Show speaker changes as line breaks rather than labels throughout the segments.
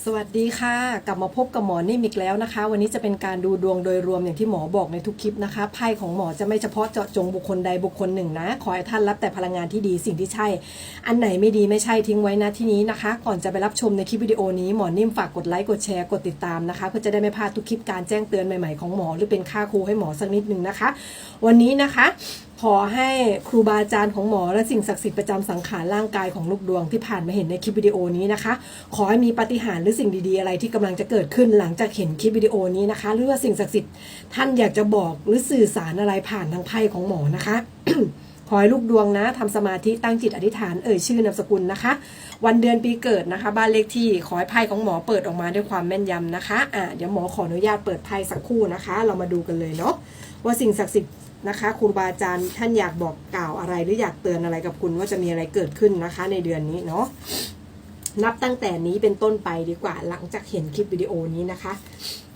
สวัสดีค่ะ กลับมาพบกับหมอนิ่มอีกแล้วนะคะ วันนี้จะเป็นการดูดวงโดยรวมอย่างที่หมอบอกในทุกคลิปนะคะไพ่ของหมอจะไม่เฉพาะเจาะจงบุคคลใดบุคคลหนึ่งนะ ขอให้ท่านรับแต่พลังงานที่ดีสิ่งที่ใช่ อันไหนไม่ดีไม่ใช่ทิ้งไว้นะที่นี้นะคะ ก่อนจะไปรับชมในคลิปวิดีโอนี้หมอนิ่มฝากกดไลค์กดแชร์กดติดตามนะคะ เพื่อจะได้ไม่พลาดทุกคลิปการแจ้งเตือนใหม่ๆของหมอ หรือเป็นค่าครูให้หมอสักนิดนึงนะคะ วันนี้นะคะ ขอให้ครูบาอาจารย์ของหมอและสิ่งศักดิ์สิทธิ์ประจำสังขารร่างกายของลูกดวงที่ผ่านมาเห็นในคลิปวิดีโอนี้นะคะ ขอให้มีปาฏิหาริย์หรือสิ่งดีๆอะไรที่กำลังจะเกิดขึ้นหลังจากเห็นคลิปวิดีโอนี้นะคะ หรือว่าสิ่งศักดิ์สิทธิ์ท่านอยากจะบอกหรือสื่อสารอะไรผ่านทางไพ่ของหมอนะคะ อให้ลูกดวงนะทำสมาธิตั้งจิตอธิษฐานเอ่ยชื่อนามสกุลนะคะ วันเดือนปีเกิดนะคะ บ้านเลขที่ขอให้ไพ่ของหมอเปิดออกมาด้วยความแม่นยำนะคะอะเดี๋ยวหมอขออนุญาตเปิดไพ่สักคู่นะคะ เรามาดูกันเลยเนาะว่าสิ่งศักดิ์สิทธิ์นะคะครูบาอาจารย์ท่านอยากบอกกล่าวอะไรหรืออยากเตือนอะไรกับคุณว่าจะมีอะไรเกิดขึ้นนะคะ ในเดือนนี้เนาะนับตั้งแต่นี้เป็นต้นไปดีกว่าหลังจากเห็นคลิปวิดีโอนี้นะคะ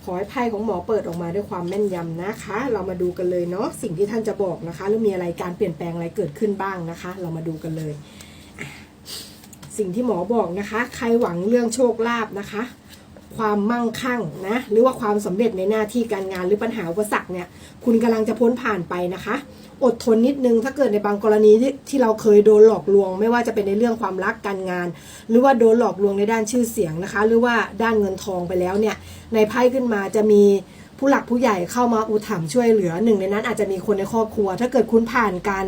ขอให้ไพ่ของหมอเปิดออกมาด้วยความแม่นยำนะคะ เรามาดูกันเลยเนาะสิ่งที่ท่านจะบอกนะคะหรือมีอะไรการเปลี่ยนแปลงอะไรเกิดขึ้นบ้างนะคะ เรามาดูกันเลย สิ่งที่หมอบอกนะคะ ใครหวังเรื่องโชคลาภนะคะ ความมั่งคั่งนะหรือว่าความสำเร็จในหน้าที่การงานหรือปัญหาอุปสรรคเนี่ยคุณกำลังจะพ้นผ่านไปนะคะ อดทนนิดนึงถ้าเกิดในบางกรณีที่ที่เราเคยโดนหลอกลวง ไม่ว่าจะเป็นในเรื่องความรักการงาน หรือว่าโดนหลอกลวงในด้านชื่อเสียงนะคะ หรือว่าด้านเงินทองไปแล้วเนี่ยในไพ่ขึ้นมาจะมีผู้หลักผู้ใหญ่เข้ามาอุถามช่วยเหลือหนึ่งในนั้นอาจจะมีคนในครอบครัว ถ้าเกิดคุณผ่านการ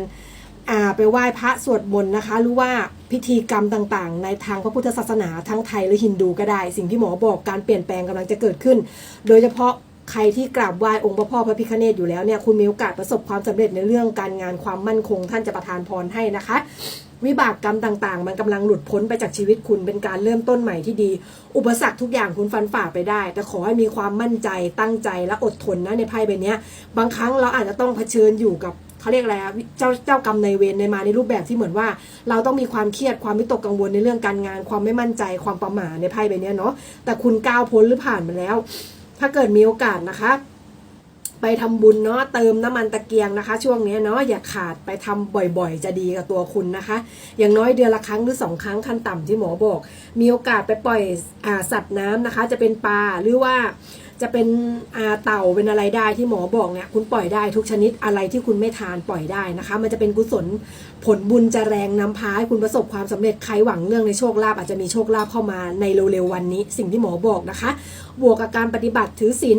ไปไหว้พระสวดมนต์นะคะ หรือว่าพิธีกรรมต่างๆ ในทางพระพุทธศาสนาทั้งไทยหรือฮินดูก็ได้ สิ่งที่หมอบอกการเปลี่ยนแปลงกำลังจะเกิดขึ้น โดยเฉพาะใครที่กราบไหว้องค์พระพ่อพระพิฆเนศอยู่แล้วเนี่ยคุณมีโอกาสประสบความสำเร็จในเรื่องการงานความมั่นคง ท่านจะประทานพรให้นะคะ วิบากกรรมต่างๆ มันกำลังหลุดพ้นไปจากชีวิตคุณเป็นการเริ่มต้นใหม่ที่ดี อุปสรรคทุกอย่างคุณฟันฝ่าไปได้ แต่ขอให้มีความมั่นใจตั้งใจและอดทนนะในไพ่ใบนี้บางครั้งเราอาจจะต้องเผชิญอยู่กับ เขาเรียกอะไรอะเจ้าเจ้ากรรมในเวรในมาในรูปแบบที่เหมือนว่า เราต้องมีความเครียดความวิตกกังวลในเรื่องการงาน ความไม่มั่นใจความประหม่าในไพ่ใบนี้เนาะแต่คุณก้าวพ้นหรือผ่านมาแล้ว ถ้าเกิดมีโอกาสนะคะไปทำบุญเนาะเติมน้ำมันตะเกียงนะคะ ช่วงนี้เนาะอย่าขาดไปทำบ่อยๆ จะดีกับตัวคุณนะคะ อย่างน้อยเดือนละครั้งหรือสองครั้งขั้นต่ำที่หมอบอก มีโอกาสไปปล่อยอสัตว์น้ำนะคะ จะเป็นปลาหรือว่า จะเป็นเต่าเป็นอะไรได้ที่หมอบอกเนี่ยคุณปล่อยได้ทุกชนิดอะไรที่คุณไม่ทานปล่อยได้นะคะ มันจะเป็นกุศลผลบุญจะแรงนำพาให้คุณประสบความสำเร็จใครหวังเรื่องในโชคลาภอาจจะมีโชคลาภเข้ามาในเร็วๆวันนี้ สิ่งที่หมอบอกนะคะ บวกกับการปฏิบัติถือศีล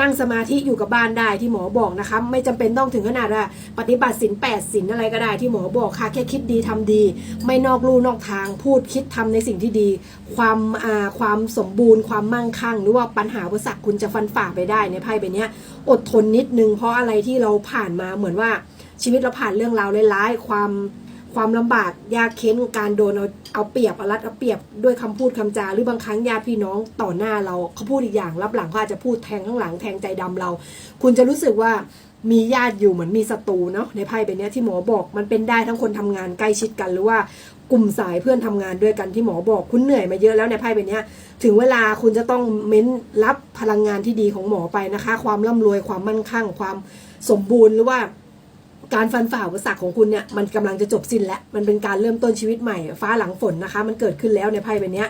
นั่งสมาธิอยู่กับบ้านได้ที่หมอบอกนะคะ ไม่จำเป็นต้องถึงขนาดว่าปฏิบัติศีลแปดศีลอะไรก็ได้ที่หมอบอกค่ะแค่คิดดีทำดี ไม่นอกลู่นอกทางพูดคิดทำในสิ่งที่ดี ความอาความสมบูรณ์ความมั่งคั่ง หรือว่าปัญหาอุปสรรคคุณจะฟันฝ่าไปได้ในไพ่ใบนี้อดทนนิดนึงเพราะอะไรที่เราผ่านมาเหมือนว่าชีวิตเราผ่านเรื่องราวร้ายๆความความลำบากยากเค้นการโดนเอาเอาเปรียบเอารัดเอาเปรียบด้วยคำพูดคำจาหรือบางครั้งญาติพี่น้องต่อหน้าเราเขาพูดอีกอย่างรับหลังเขาอาจจะพูดแทงข้างหลังแทงใจดำเรา คุณจะรู้สึกว่ามีญาติอยู่เหมือนมีศัตรูเนาะในไพ่ใบนี้ที่หมอบอกมันเป็นได้ทั้งคนทำงานใกล้ชิดกันหรือว่า กลุ่มสายเพื่อนทำงานด้วยกันที่หมอบอกคุณเหนื่อยมาเยอะแล้วในไพ่ใบนี้ถึงเวลาคุณจะต้องเม้นรับพลังงานที่ดีของหมอไปนะคะ ความร่ำรวยความมั่นคงความสมบูรณ์หรือว่าการฟันฝ่าอุปสรรคของคุณเนี่ยมันกำลังจะจบสิ้นแล้ว มันเป็นการเริ่มต้นชีวิตใหม่ ฟ้าหลังฝนนะคะ มันเกิดขึ้นแล้วในไพ่ใบนี้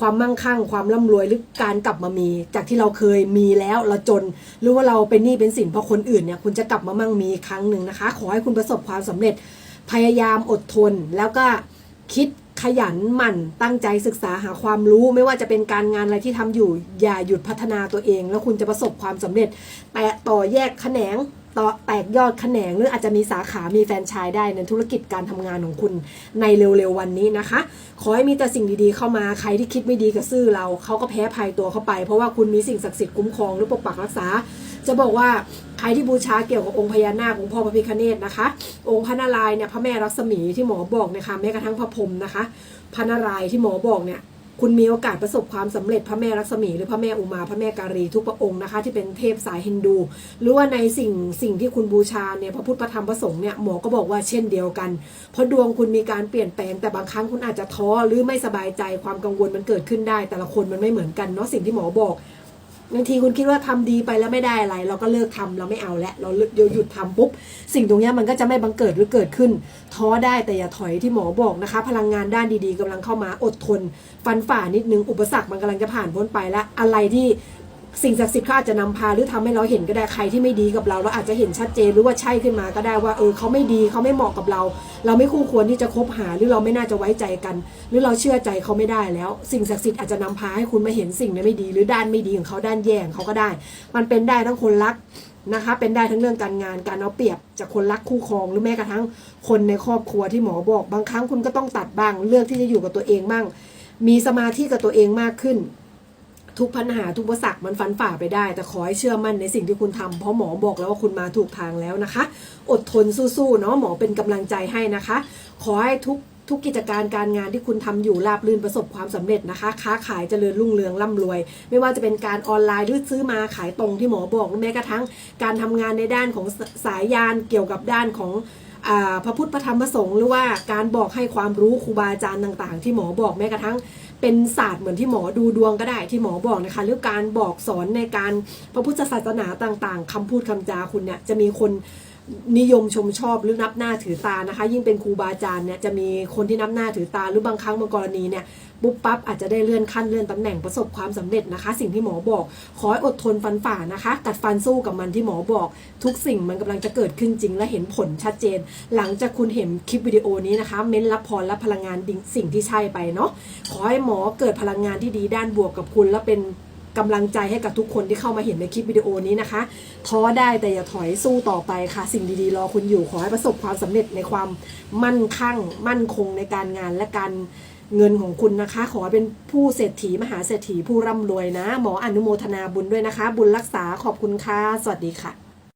ความมั่งคั่ง ความร่ำรวยหรือการกลับมามี จากที่เราเคยมีแล้วเราจน หรือว่าเราเป็นหนี้เป็นสินเพราะคนอื่นเนี่ยคุณจะกลับมามั่งมีครั้งหนึ่งนะคะ ขอให้คุณประสบความสำเร็จพยายามอดทนแล้วก็ คิดขยันหมั่นตั้งใจศึกษาหาความรู้ไม่ว่าจะเป็นการงานอะไรที่ทำอยู่ อย่าหยุดพัฒนาตัวเอง แล้วคุณจะประสบความสำเร็จ แต่ต่อแยกแขนงต่อแตกยอดแขนงหรืออาจจะมีสาขามีแฟนชส์ได้ในธุรกิจการทำงานของคุณในเร็วๆวันนี้นะคะ ขอให้มีแต่สิ่งดีๆเข้ามาใครที่คิดไม่ดีกับซื่อเราเขาก็แพ้ภัยตัวเข้าไป เพราะว่าคุณมีสิ่งศักดิ์สิทธิ์คุ้มครองหรือปกปักรักษา จะบอกว่าใครที่บูชาเกี่ยวกับองค์พญานาคองค์พ่อพระพิฆเนศนะคะ องค์พระนารายณ์เนี่ยพระแม่รักษมีที่หมอบอกนะคะแม้กระทั่งพระพรหมนะคะพระนารายณ์ที่หมอบอกเนี่ยคุณมีโอกาสประสบความสำเร็จพระแม่รักษมี หรือพระแม่อุมาพระแม่การีทุกพระองค์นะคะ ที่เป็นเทพสายฮินดู หรือว่าในสิ่งสิ่งที่คุณบูชาเนี่ยพระพุทธพระธรรมพระสงฆ์เนี่ยหมอก็บอกว่าเช่นเดียวกัน เพราะดวงคุณมีการเปลี่ยนแปลงแต่บางครั้งคุณอาจจะท้อหรือไม่สบายใจความกังวลมันเกิดขึ้นได้ แต่ละคนมันไม่เหมือนกันเนาะสิ่งที่หมอบอก บางทีคุณคิดว่าทำดีไปแล้วไม่ได้อะไร เราก็เลิกทำเราไม่เอาแล้วเราเดี๋ยวหยุดทำปุ๊บสิ่งตรงนี้มันก็จะไม่บังเกิดหรือเกิดขึ้น ท้อได้แต่อย่าถอยที่หมอบอกนะคะ พลังงานด้านดีๆกำลังเข้ามาอดทน ฟันฝ่านิดนึงอุปสรรคมันกำลังจะผ่านพ้นไปแล้วอะไรที่ สิ่งศักดิ์สิทธิ์เขาอาจจะนำพาหรือทำให้เราเห็นก็ได้ใครที่ไม่ดีกับเรา เราอาจจะเห็นชัดเจนหรือว่าใช่ขึ้นมาก็ได้ว่าเออเขาไม่ดีเขาไม่เหมาะกับเรา เราไม่คู่ควรที่จะคบหาหรือเราไม่น่าจะไว้ใจกัน หรือเราเชื่อใจเขาไม่ได้แล้ว สิ่งศักดิ์สิทธิ์อาจจะนำพาให้คุณมาเห็นสิ่งนั้นไม่ดี หรือด้านไม่ดีของเขาด้านแย่ของเขาก็ได้ มันเป็นได้ทั้งคนรักนะคะ เป็นได้ทั้งเรื่องการงานการเอาเปรียบจากคนรักคู่ครองหรือแม้กระทั่งคนในครอบครัวที่หมอบอก บางครั้งคุณก็ต้องตัดบ้างเลือกที่จะอยู่กับตัวเองบ้างมีสมาธิกับตัวเองมากขึ้น ทุกปัญหาทุกอุปสรรคมันฟันฝ่าไปได้ แต่ขอให้เชื่อมั่นในสิ่งที่คุณทำเพราะหมอบอกแล้วว่าคุณมาถูกทางแล้วนะคะ อดทนสู้ๆเนาะหมอเป็นกำลังใจให้นะคะ ขอให้ทุกทุกกิจการการงานที่คุณทำอยู่ราบรื่นประสบความสำเร็จนะคะ ค้าขายเจริญรุ่งเรืองร่ำรวย ไม่ว่าจะเป็นการออนไลน์หรือซื้อมาขายตรงที่หมอบอกแม้กระทั่งการทำงานในด้านของสสายยานเกี่ยวกับด้านของอ่าพระพุทธพระธรรมพระสงฆ์หรือว่าการบอกให้ความรู้ครูบาอาจารย์ต่าง ๆ ที่หมอบอกแม้กระทั่ง เป็นศาสตร์เหมือนที่หมอดูดวงก็ได้ที่หมอบอกนะคะหรือการบอกสอนในการพระพุทธศาสนาต่าง ๆคำพูดคำจาคุณเนี่ยจะมีคน นิยมชมชอบหรือนับหน้าถือตานะคะ ยิ่งเป็นครูบาอาจารย์เนี่ยจะมีคนที่นับหน้าถือตาหรือบางครั้งบางกรณีเนี่ยปุ๊บปั๊บอาจจะได้เลื่อนขั้นเลื่อนตำแหน่งประสบความสำเร็จนะคะ สิ่งที่หมอบอก ขอให้อดทนฟันฝ่านะคะ กัดฟันสู้กับมันที่หมอบอก ทุกสิ่งมันกำลังจะเกิดขึ้นจริงและเห็นผลชัดเจน หลังจากคุณเห็นคลิปวิดีโอนี้นะคะ เม้นรับพรและพลังงานดิงสิ่งที่ใช่ไปเนาะขอให้หมอเกิดพลังงานที่ดีด้านบวกกับคุณและเป็น กำลังใจให้กับทุกคนที่เข้ามาเห็นในคลิปวิดีโอนี้นะคะ ท้อได้แต่อย่าถอยสู้ต่อไปค่ะ สิ่งดีๆ รอคุณอยู่ขอให้ประสบความสำเร็จในความมั่นคั่งมั่นคงในการงานและการเงินของคุณนะคะ ขอให้เป็นผู้เศรษฐีมหาเศรษฐีผู้ร่ำรวยนะ หมออนุโมทนาบุญด้วยนะคะ บุญรักษาขอบคุณค่ะ สวัสดีค่ะ